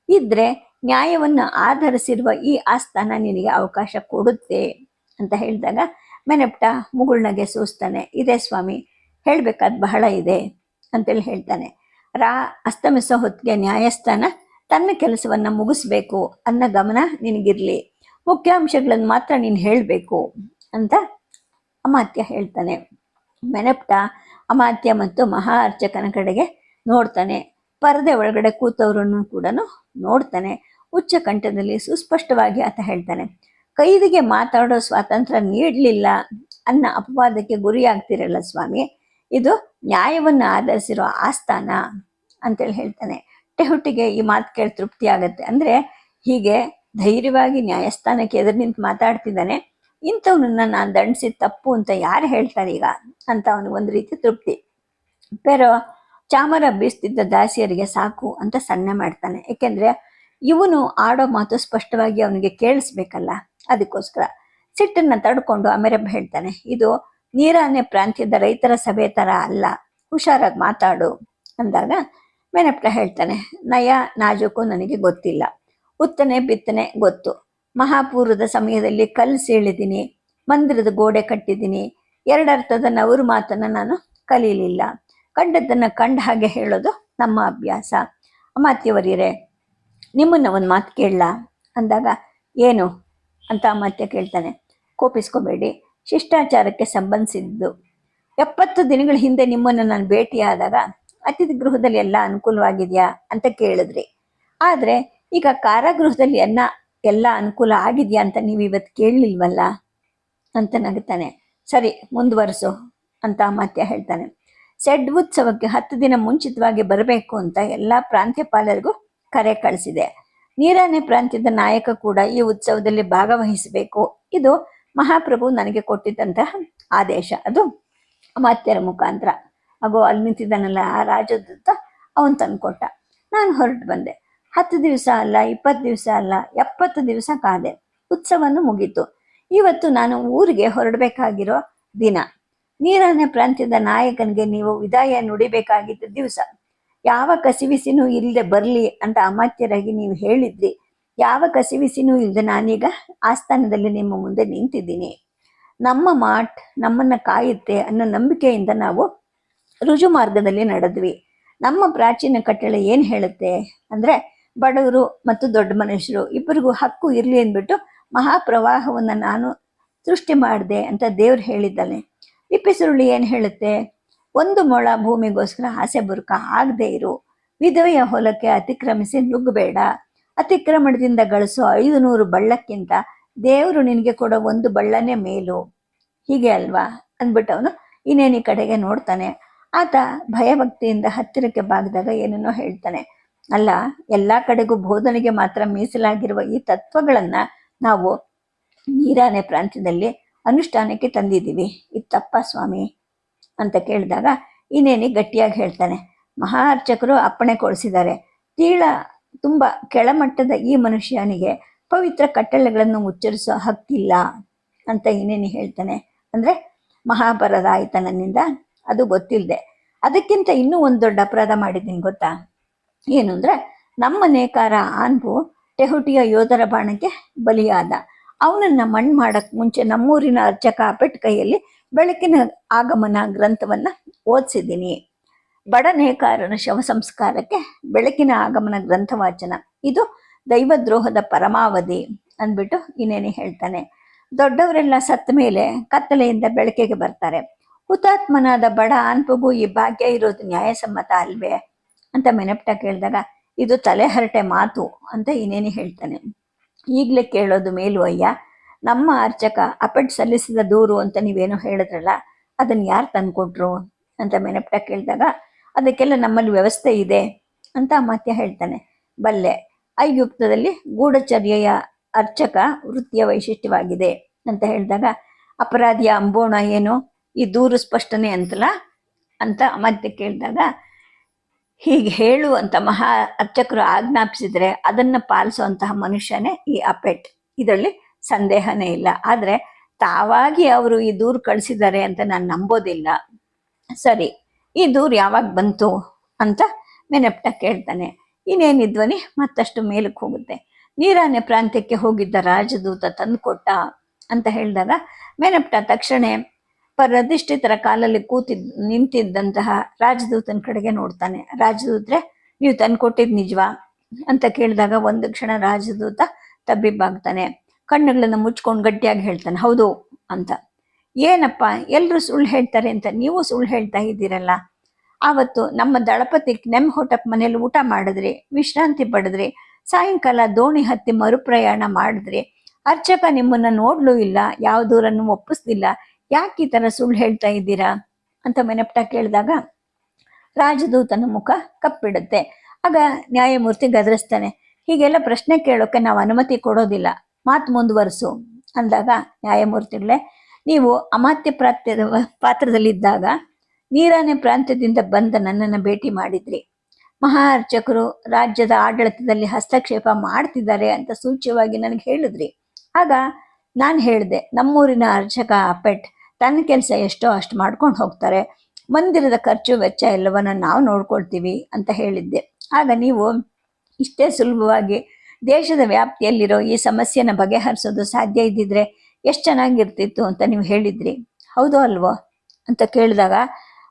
ಇದ್ರೆ ನ್ಯಾಯವನ್ನು ಆಧರಿಸಿರುವ ಈ ಆಸ್ಥಾನ ನಿನಗೆ ಅವಕಾಶ ಕೊಡುತ್ತೆ. ಅಂತ ಹೇಳಿದಾಗ ಮೆನೆಪ್ಟ ಮುಗುಳ್ನಗೆ ಸೂಸ್ತಾನೆ. ಇದೆ ಸ್ವಾಮಿ, ಹೇಳಬೇಕಾದ ಬಹಳ ಇದೆ ಅಂತೇಳಿ ಹೇಳ್ತಾನೆ. ರಾ, ಅಸ್ತಮಿಸೋ ಹೊತ್ತಿಗೆ ನ್ಯಾಯಸ್ಥಾನ ತನ್ನ ಕೆಲಸವನ್ನು ಮುಗಿಸ್ಬೇಕು ಅನ್ನೋ ಗಮನ ನಿನಗಿರಲಿ. ಮುಖ್ಯಾಂಶಗಳನ್ನು ಮಾತ್ರ ನೀನು ಹೇಳಬೇಕು ಅಂತ ಅಮಾತ್ಯ ಹೇಳ್ತಾನೆ. ಮೆನಪ್ಟ ಅಮಾತ್ಯ ಮತ್ತು ಮಹಾ ಅರ್ಚಕನ ಕಡೆಗೆ ನೋಡ್ತಾನೆ. ಪರದೆ ಒಳಗಡೆ ಕೂತವ್ರನ್ನು ಕೂಡ ನೋಡ್ತಾನೆ. ಉಚ್ಚ ಕಂಠದಲ್ಲಿ ಸುಸ್ಪಷ್ಟವಾಗಿ ಆತ ಹೇಳ್ತಾನೆ. ಕೈದಿಗೆ ಮಾತಾಡೋ ಸ್ವಾತಂತ್ರ್ಯ ನೀಡಲಿಲ್ಲ ಅನ್ನೋ ಅಪವಾದಕ್ಕೆ ಗುರಿಯಾಗ್ತಿರಲ್ಲ ಸ್ವಾಮಿ. ಇದು ನ್ಯಾಯವನ್ನು ಆಧರಿಸಿರೋ ಆಸ್ಥಾನ ಅಂತೇಳಿ ಹೇಳ್ತಾನೆ. ಟೆಹುಟಿಗೆ ಈ ಮಾತು ಕೇಳಿ ತೃಪ್ತಿ ಆಗತ್ತೆ. ಅಂದರೆ ಹೀಗೆ ಧೈರ್ಯವಾಗಿ ನ್ಯಾಯಸ್ಥಾನಕ್ಕೆ ಎದುರು ನಿಂತು ಮಾತಾಡ್ತಿದ್ದಾನೆ. ಇಂಥವನನ್ನ ನಾನು ದಂಡಿಸಿದ ತಪ್ಪು ಅಂತ ಯಾರು ಹೇಳ್ತಾರೆ ಈಗ? ಅಂತ ಅವನಿಗೆ ಒಂದು ರೀತಿ ತೃಪ್ತಿ. pero ಚಾಮರ ಬೀಸ್ತಿದ್ದ ದಾಸಿಯರಿಗೆ ಸಾಕು ಅಂತ ಸನ್ನೆ ಮಾಡ್ತಾನೆ. ಏಕೆಂದರೆ ಇವನು ಆಡೋ ಮಾತು ಸ್ಪಷ್ಟವಾಗಿ ಅವನಿಗೆ ಕೇಳಿಸ್ಬೇಕಲ್ಲ. ಅದಕ್ಕೋಸ್ಕರ ಸಿಟ್ಟನ್ನ ತಡ್ಕೊಂಡು ಅಮೆರಬ್ ಹೇಳ್ತಾನೆ, ಇದು ನೀರಾನೆ ಪ್ರಾಂತ್ಯದ ರೈತರ ಸಭೆ ಥರ ಅಲ್ಲ, ಹುಷಾರಾಗಿ ಮಾತಾಡು ಅಂದಾಗ ಮೆನಪ್ಟ ಹೇಳ್ತಾನೆ, ನಯ ನಾಜೂಕು ನನಗೆ ಗೊತ್ತಿಲ್ಲ, ಉತ್ತನೆ ಬಿತ್ತನೆ ಗೊತ್ತು ಮಹಾಪೂರ್ವದ ಸಮಯದಲ್ಲಿ ಕಲ್ಲು ಸೀಳಿದ್ದೀನಿ, ಮಂದಿರದ ಗೋಡೆ ಕಟ್ಟಿದ್ದೀನಿ, ಎರಡರ್ಥದ ನವರು ಮಾತನ್ನ ನಾನು ಕಲೀಲಿಲ್ಲ, ಕಂಡದ್ದನ್ನು ಕಂಡ ಹಾಗೆ ಹೇಳೋದು ನಮ್ಮ ಅಭ್ಯಾಸ. ಅಮಾತ್ಯವರಿರೇ, ನಿಮ್ಮನ್ನ ಒಂದು ಮಾತು ಕೇಳಲ್ಲ ಅಂದಾಗ, ಏನು? ಅಂತ ಮತ್ತೆ ಕೇಳ್ತಾನೆ. ಕೋಪಿಸ್ಕೋಬೇಡಿ. ಶಿಷ್ಟಾಚಾರಕ್ಕೆ ಸಂಬಂಧಿಸಿದ್ದು. ಎಪ್ಪತ್ತು ದಿನಗಳ ಹಿಂದೆ ನಿಮ್ಮನ್ನು ನಾನು ಭೇಟಿಯಾದಾಗ ಅತಿಥಿ ಗೃಹದಲ್ಲಿ ಎಲ್ಲ ಅನುಕೂಲವಾಗಿದೆಯಾ ಅಂತ ಕೇಳಿದ್ರಿ. ಆದರೆ ಈಗ ಕಾರಾಗೃಹದಲ್ಲಿ ಎಲ್ಲ ಎಲ್ಲ ಅನುಕೂಲ ಆಗಿದೆಯಾ ಅಂತ ನೀವು ಇವತ್ತು ಕೇಳಲಿಲ್ವಲ್ಲ? ಅಂತ ನಗುತ್ತಾನೆ ಸರಿ, ಮುಂದುವರಿಸು ಅಂತ ಅಮಾತ್ಯ ಹೇಳ್ತಾನೆ. ಸೆಡ್ ಉತ್ಸವಕ್ಕೆ ಹತ್ತು ದಿನ ಮುಂಚಿತವಾಗಿ ಬರಬೇಕು ಅಂತ ಎಲ್ಲ ಪ್ರಾಂತ್ಯಪಾಲರಿಗೂ ಕರೆ ಕಳಿಸಿದೆ. ನೀರಾನೆ ಪ್ರಾಂತ್ಯದ ನಾಯಕ ಕೂಡ ಈ ಉತ್ಸವದಲ್ಲಿ ಭಾಗವಹಿಸಬೇಕು. ಇದು ಮಹಾಪ್ರಭು ನನಗೆ ಕೊಟ್ಟಿದ್ದಂತಹ ಆದೇಶ. ಅದು ಅಮಾತ್ಯರ ಮುಖಾಂತರ. ಹಾಗೂ ಅಲ್ಲಿ ನಿಂತಿದ್ದಾನಲ್ಲ ಆ ರಾಜದತ್ತ ಅವನು ತಂದುಕೊಟ್ಟ ನಾನು ಹೊರಟು ಬಂದೆ. ಹತ್ತು ದಿವಸ ಅಲ್ಲ, ಇಪ್ಪತ್ತು ದಿವಸ ಅಲ್ಲ, ಎಪ್ಪತ್ತು ದಿವಸ ಕಾದೆ. ಉತ್ಸವನು ಮುಗೀತು. ಇವತ್ತು ನಾನು ಊರಿಗೆ ಹೊರಡಬೇಕಾಗಿರೋ ದಿನ. ನೀರಾನೆ ಪ್ರಾಂತ್ಯದ ನಾಯಕನಿಗೆ ನೀವು ವಿದಾಯ ನುಡಿಬೇಕಾಗಿದ್ದ ದಿವಸ. ಯಾವ ಕಸಿವಿಸಿನೂ ಇಲ್ಲದೆ ಬರಲಿ ಅಂತ ಅಮಾತ್ಯರಾಗಿ ನೀವು ಹೇಳಿದ್ರಿ. ಯಾವ ಕಸಿವಿಸಿನೂ ಇಲ್ಲದೆ ನಾನೀಗ ಆಸ್ಥಾನದಲ್ಲಿ ನಿಮ್ಮ ಮುಂದೆ ನಿಂತಿದ್ದೀನಿ. ನಮ್ಮ ಮಾಟ್ ನಮ್ಮನ್ನ ಕಾಯುತ್ತೆ ಅನ್ನೋ ನಂಬಿಕೆಯಿಂದ ನಾವು ರುಜು ಮಾರ್ಗದಲ್ಲಿ ನಡೆದ್ವಿ. ನಮ್ಮ ಪ್ರಾಚೀನ ಕಟ್ಟಳೆ ಏನು ಹೇಳುತ್ತೆ ಅಂದ್ರೆ ಬಡವರು ಮತ್ತು ದೊಡ್ಡ ಮನುಷ್ಯರು ಇಬ್ಬರಿಗೂ ಹಕ್ಕು ಇರಲಿ ಅಂದ್ಬಿಟ್ಟು ಮಹಾಪ್ರವಾಹವನ್ನು ನಾನು ಸೃಷ್ಟಿ ಮಾಡಿದೆ ಅಂತ ದೇವ್ರು ಹೇಳಿದ್ದಾನೆ. ಲಿಪಿಸುರುಳಿ ಏನು ಹೇಳುತ್ತೆ? ಒಂದು ಮೊಳ ಭೂಮಿಗೋಸ್ಕರ ಆಸೆ ಬುರುಕ ಆಗದೆ ಇರು. ವಿಧವೆಯ ಹೊಲಕ್ಕೆ ಅತಿಕ್ರಮಿಸಿ ನುಗ್ಗಬೇಡ. ಅತಿಕ್ರಮಣದಿಂದ ಗಳಿಸೋ ಐದು ನೂರು ಬಳ್ಳಕ್ಕಿಂತ ದೇವರು ನಿನಗೆ ಕೊಡೋ ಒಂದು ಬಳ್ಳನೇ ಮೇಲು. ಹೀಗೆ ಅಲ್ವಾ? ಅಂದ್ಬಿಟ್ಟು ಅವನು ಇನ್ನೇನಿ ಕಡೆಗೆ ನೋಡ್ತಾನೆ. ಆತ ಭಯಭಕ್ತಿಯಿಂದ ಹತ್ತಿರಕ್ಕೆ ಬಾಗಿದಾಗ ಏನೇನೋ ಹೇಳ್ತಾನೆ. ಅಲ್ಲ, ಎಲ್ಲ ಕಡೆಗೂ ಬೋಧನೆಗೆ ಮಾತ್ರ ಮೀಸಲಾಗಿರುವ ಈ ತತ್ವಗಳನ್ನು ನಾವು ನೀರಾನೆ ಪ್ರಾಂತ್ಯದಲ್ಲಿ ಅನುಷ್ಠಾನಕ್ಕೆ ತಂದಿದ್ದೀವಿ. ಇತ್ತಪ್ಪ ತಪ್ಪ ಸ್ವಾಮಿ. ಅಂತ ಕೇಳಿದಾಗ ಇನ್ನೇನಿ ಗಟ್ಟಿಯಾಗಿ ಹೇಳ್ತಾನೆ ಮಹಾ ಅರ್ಚಕರು ಅಪ್ಪಣೆ ಕೊಡಿಸಿದ್ದಾರೆ. ತೀಳ ತುಂಬ ಕೆಳಮಟ್ಟದ ಈ ಮನುಷ್ಯನಿಗೆ ಪವಿತ್ರ ಕಟ್ಟಳೆಗಳನ್ನು ಉಚ್ಚರಿಸೋ ಹಕ್ಕಿಲ್ಲ ಅಂತ ಇನ್ನೇನು ಹೇಳ್ತಾನೆ. ಅಂದ್ರೆ ಮಹಾಪರಾಧ ಆಯ್ತಾ ನನ್ನಿಂದ ಅದು ಗೊತ್ತಿಲ್ಲದೆ ಅದಕ್ಕಿಂತ ಇನ್ನೂ ಒಂದು ದೊಡ್ಡ ಅಪರಾಧ ಮಾಡಿದ್ದೀನಿ ಗೊತ್ತಾ? ಏನು ಅಂದರೆ ನಮ್ಮ ನೇಕಾರ ಆನ್ಬು ಟೆಹುಟಿಯ ಯೋಧರ ಬಾಣಕ್ಕೆ ಬಲಿಯಾದ. ಅವನನ್ನ ಮಣ್ಣು ಮಾಡಕ್ ಮುಂಚೆ ನಮ್ಮೂರಿನ ಅರ್ಚಕ ಅಪೆಟ್ ಕೈಯಲ್ಲಿ ಬೆಳಕಿನ ಆಗಮನ ಗ್ರಂಥವನ್ನ ಓದಿಸಿದ್ದೀನಿ. ಬಡ ನೇಕಾರನ ಶವ ಸಂಸ್ಕಾರಕ್ಕೆ ಬೆಳಕಿನ ಆಗಮನ ಗ್ರಂಥ ವಾಚನ ಇದು ದೈವದ್ರೋಹದ ಪರಮಾವಧಿ ಅಂದ್ಬಿಟ್ಟು ಇನ್ನೇನೆ ಹೇಳ್ತಾನೆ. ದೊಡ್ಡವರೆಲ್ಲ ಸತ್ತ ಮೇಲೆ ಕತ್ತಲೆಯಿಂದ ಬೆಳಕಿಗೆ ಬರ್ತಾರೆ. ಹುತಾತ್ಮನಾದ ಬಡ ಅನ್ಪಗೂ ಈ ಭಾಗ್ಯ ಇರೋದು ನ್ಯಾಯಸಮ್ಮತ ಅಲ್ವೇ? ಅಂತ ಮೆನಪ್ಟ ಕೇಳಿದಾಗ, ಇದು ತಲೆಹರಟೆ ಮಾತು ಅಂತ ಇನ್ನೇನೆ ಹೇಳ್ತಾನೆ. ಈಗಲೇ ಕೇಳೋದು ಮೇಲು ಅಯ್ಯ ನಮ್ಮ ಅರ್ಚಕ ಅಪೆಟ್ ಸಲ್ಲಿಸಿದ ದೂರು ಅಂತ ನೀವೇನೋ ಹೇಳಿದ್ರಲ್ಲ ಅದನ್ನ ಯಾರು ತಂದ್ಕೊಟ್ರು? ಅಂತ ಮೆನಪ್ಟ ಕೇಳಿದಾಗ, ಅದಕ್ಕೆಲ್ಲ ನಮ್ಮಲ್ಲಿ ವ್ಯವಸ್ಥೆ ಇದೆ ಅಂತ ಅಮಾತ್ಯ ಹೇಳ್ತಾನೆ. ಬಲ್ಲೆ, ಐಗುಪ್ತದಲ್ಲಿ ಗೂಢಚರ್ಯೆಯ ಅರ್ಚಕ ವೃತ್ತಿಯ ವೈಶಿಷ್ಟ್ಯವಾಗಿದೆ ಅಂತ ಹೇಳಿದಾಗ, ಅಪರಾಧಿಯ ಅಂಬೋಣ ಏನು? ಈ ದೂರು ಸ್ಪಷ್ಟನೆ ಅಂತಲ್ಲ? ಅಂತ ಅಮಾತ್ಯ ಕೇಳಿದಾಗ, ಹೀಗೆ ಹೇಳು ಅಂತ ಮಹಾ ಅರ್ಚಕರು ಆಜ್ಞಾಪಿಸಿದ್ರೆ ಅದನ್ನ ಪಾಲಿಸುವಂತಹ ಮನುಷ್ಯನೇ ಈ ಅಪೆಟ್ ಇದರಲ್ಲಿ ಸಂದೇಹನೇ ಇಲ್ಲ. ಆದ್ರೆ ತಾವಾಗಿ ಅವರು ಈ ದೂರು ಕಳಿಸಿದ್ದಾರೆ ಅಂತ ನಾನು ನಂಬೋದಿಲ್ಲ. ಸರಿ, ಈ ದೂರು ಯಾವಾಗ ಬಂತು ಅಂತ ಮೆನಪ್ಟ ಕೇಳ್ತಾನೆ. ಇನ್ನೇನು ಧ್ವನಿ? ಮತ್ತಷ್ಟು ಮೇಲಕ್ಕೆ ಹೋಗುತ್ತೆ. ನೀರಾನೆ ಪ್ರಾಂತ್ಯಕ್ಕೆ ಹೋಗಿದ್ದ ರಾಜದೂತ ತಂದುಕೊಟ್ಟ ಅಂತ ಹೇಳಿದಾಗ ಮೆನಪ್ಟ ತಕ್ಷಣ ಪ್ರತಿಷ್ಠಿತರ ಕಾಲಲ್ಲಿ ಕೂತಿದ್, ನಿಂತಿದ್ದಂತಹ ರಾಜದೂತನ ಕಡೆಗೆ ನೋಡ್ತಾನೆ. ರಾಜದೂತ್ರೆ, ನೀವು ತಂದು ಕೊಟ್ಟಿದ್ದು ನಿಜವಾ? ಅಂತ ಕೇಳಿದಾಗ ಒಂದು ಕ್ಷಣ ರಾಜದೂತ ತಬ್ಬಿಬ್ಬಾಗ್ತಾನೆ. ಕಣ್ಣುಗಳನ್ನು ಮುಚ್ಕೊಂಡು ಗಟ್ಟಿಯಾಗಿ ಹೇಳ್ತಾನೆ, ಹೌದು ಅಂತ. ಏನಪ್ಪ ಎಲ್ಲರೂ ಸುಳ್ಳು ಹೇಳ್ತಾರೆ ಅಂತ ನೀವು ಸುಳ್ಳು ಹೇಳ್ತಾ ಇದ್ದೀರಲ್ಲ. ಆವತ್ತು ನಮ್ಮ ದಳಪತಿ ನೆಮ್ ಹೊಟಪ್ ಮನೇಲಿ ಊಟ ಮಾಡಿದ್ರೆ, ವಿಶ್ರಾಂತಿ ಪಡೆದ್ರೆ, ಸಾಯಂಕಾಲ ದೋಣಿ ಹತ್ತಿ ಮರುಪ್ರಯಾಣ ಮಾಡಿದ್ರೆ, ಅರ್ಚಕ ನಿಮ್ಮನ್ನ ನೋಡ್ಲೂ ಇಲ್ಲ ಯಾವ ದೂರನ್ನು ಒಪ್ಪಿಸ್ಲಿಲ್ಲ, ಯಾಕೆ ಈ ಥರ ಸುಳ್ಳು ಹೇಳ್ತಾ ಇದ್ದೀರಾ? ಅಂತ ಮೆನಪ್ಟ ಕೇಳಿದಾಗ ರಾಜದೂತನ ಮುಖ ಕಪ್ಪಿಡುತ್ತೆ. ಆಗ ನ್ಯಾಯಮೂರ್ತಿ ಗದರಿಸ್ತಾನೆ, ಹೀಗೆಲ್ಲ ಪ್ರಶ್ನೆ ಕೇಳೋಕೆ ನಾವು ಅನುಮತಿ ಕೊಡೋದಿಲ್ಲ. ಮಾತು ಮುಂದುವರಿಸು ಅಂದಾಗ ನ್ಯಾಯಮೂರ್ತಿಗಳೇ, ನೀವು ಅಮಾತ್ಯ ಪ್ರಾತ್ಯದ ಪಾತ್ರದಲ್ಲಿದ್ದಾಗ ನೀರಾನೆ ಪ್ರಾಂತ್ಯದಿಂದ ಬಂದ ನನ್ನನ್ನು ಭೇಟಿ ಮಾಡಿದ್ರಿ. ಮಹಾ ಅರ್ಚಕರು ರಾಜ್ಯದ ಆಡಳಿತದಲ್ಲಿ ಹಸ್ತಕ್ಷೇಪ ಮಾಡ್ತಿದ್ದಾರೆ ಅಂತ ಸೂಚ್ಯವಾಗಿ ನನಗೆ ಹೇಳಿದ್ರಿ. ಆಗ ನಾನು ಹೇಳಿದೆ, ನಮ್ಮೂರಿನ ಅರ್ಚಕ ಅಪೆಟ್ ತನ್ನ ಕೆಲಸ ಎಷ್ಟೋ ಅಷ್ಟು ಮಾಡ್ಕೊಂಡು ಹೋಗ್ತಾರೆ. ಮಂದಿರದ ಖರ್ಚು ವೆಚ್ಚ ಎಲ್ಲವನ್ನ ನಾವು ನೋಡ್ಕೊಳ್ತೀವಿ ಅಂತ ಹೇಳಿದ್ದೆ. ಆಗ ನೀವು ಇಷ್ಟೇ ಸುಲಭವಾಗಿ ದೇಶದ ವ್ಯಾಪ್ತಿಯಲ್ಲಿರೋ ಈ ಸಮಸ್ಯೆನ ಬಗೆಹರಿಸೋದು ಸಾಧ್ಯ ಇದ್ದಿದ್ರೆ ಎಷ್ಟು ಚೆನ್ನಾಗಿರ್ತಿತ್ತು ಅಂತ ನೀವು ಹೇಳಿದ್ರಿ. ಹೌದೋ ಅಲ್ವೋ? ಅಂತ ಕೇಳಿದಾಗ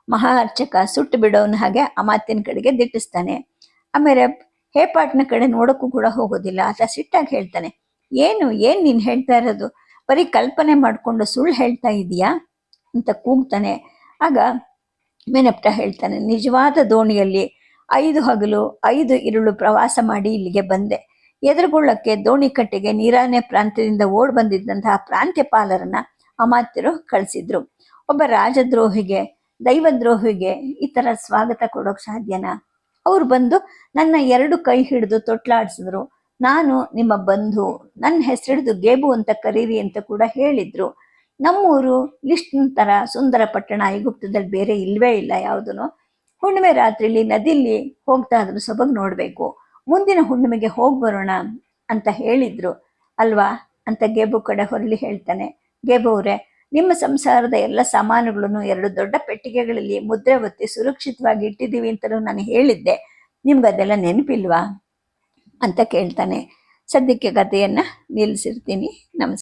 ಮಹಾ ಅರ್ಚಕ ಸುಟ್ಟು ಬಿಡೋನ ಹಾಗೆ ಆ ಮಾತಿನ ಕಡೆಗೆ ದಿಟ್ಟಿಸ್ತಾನೆ. ಆಮೇಲೆ ಹೇಪಾಟ್ನ ಕಡೆ ನೋಡೋಕ್ಕೂ ಕೂಡ ಹೋಗೋದಿಲ್ಲ. ಆತ ಸಿಟ್ಟಾಗಿ ಹೇಳ್ತಾನೆ, ಏನು ಏನು ನೀನು ಹೇಳ್ತಾ ಇರೋದು? ಬರೀ ಕಲ್ಪನೆ ಮಾಡಿಕೊಂಡು ಸುಳ್ಳು ಹೇಳ್ತಾ ಇದೀಯಾ ಅಂತ ಕೂಗ್ತಾನೆ. ಆಗ ಮೇನಪ್ಟ ಹೇಳ್ತಾನೆ, ನಿಜವಾದ ದೋಣಿಯಲ್ಲಿ ಐದು ಹಗಲು, ಐದು ಇರುಳು ಪ್ರವಾಸ ಮಾಡಿ ಇಲ್ಲಿಗೆ ಬಂದೆ. ಎದುರುಗೊಳ್ಳಕ್ಕೆ ದೋಣಿ ಕಟ್ಟೆಗೆ ನೀರಾನೆ ಪ್ರಾಂತ್ಯದಿಂದ ಓಡ್ ಬಂದಿದ್ದಂತಹ ಪ್ರಾಂತ್ಯಪಾಲರನ್ನ ಅಮಾತ್ಯರು ಕಳಿಸಿದ್ರು. ಒಬ್ಬ ರಾಜದ್ರೋಹಿಗೆ, ದೈವದ್ರೋಹಿಗೆ ಈ ಥರ ಸ್ವಾಗತ ಕೊಡೋಕ್ ಸಾಧ್ಯನಾ? ಅವ್ರು ಬಂದು, ನನ್ನ ಎರಡು ಕೈ ಹಿಡಿದು ತೊಟ್ಲಾಡ್ಸಿದ್ರು. ನಾನು ನಿಮ್ಮ ಬಂಧು. ನನ್ನ ಹೆಸರಿಡಿದು ಗೇಬು ಅಂತ ಕರೀರಿ ಅಂತ ಕೂಡ ಹೇಳಿದ್ರು. ನಮ್ಮೂರು ಲಿಸ್ಟ್ ಥರ ಸುಂದರ ಪಟ್ಟಣ ಐಗುಪ್ತದಲ್ಲಿ ಬೇರೆ ಇಲ್ವೇ ಇಲ್ಲ ಯಾವುದನ್ನು ಹುಣ್ಣಿಮೆ ರಾತ್ರಿಲಿ ನದಿಲಿ ಹೋಗ್ತಾ ಇದ್ರು ಸೊಬಗ್ ನೋಡ್ಬೇಕು. ಮುಂದಿನ ಹುಣ್ಣಿಮೆಗೆ ಹೋಗಿ ಬರೋಣ ಅಂತ ಹೇಳಿದ್ರು. ಅಲ್ವಾ? ಅಂತ ಗೇಬು ಕಡೆ ಹೊರಲಿ ಹೇಳ್ತಾನೆ. ಗೇಬು ಅವರೇ, ನಿಮ್ಮ ಸಂಸಾರದ ಎಲ್ಲ ಸಾಮಾನುಗಳನ್ನು ಎರಡು ದೊಡ್ಡ ಪೆಟ್ಟಿಗೆಗಳಲ್ಲಿ ಮುದ್ರೆ ಒತ್ತಿ ಸುರಕ್ಷಿತವಾಗಿ ಇಟ್ಟಿದ್ದೀವಿ ಅಂತಲೂ ನಾನು ಹೇಳಿದ್ದೆ. ನಿಮ್ಗೆ ಅದೆಲ್ಲ ನೆನಪಿಲ್ವಾ? ಅಂತ ಕೇಳ್ತಾನೆ. ಸದ್ಯಕ್ಕೆ ಕಥೆಯನ್ನು ನಿಲ್ಲಿಸಿರ್ತೀನಿ. ನಮಸ್ಕಾರ.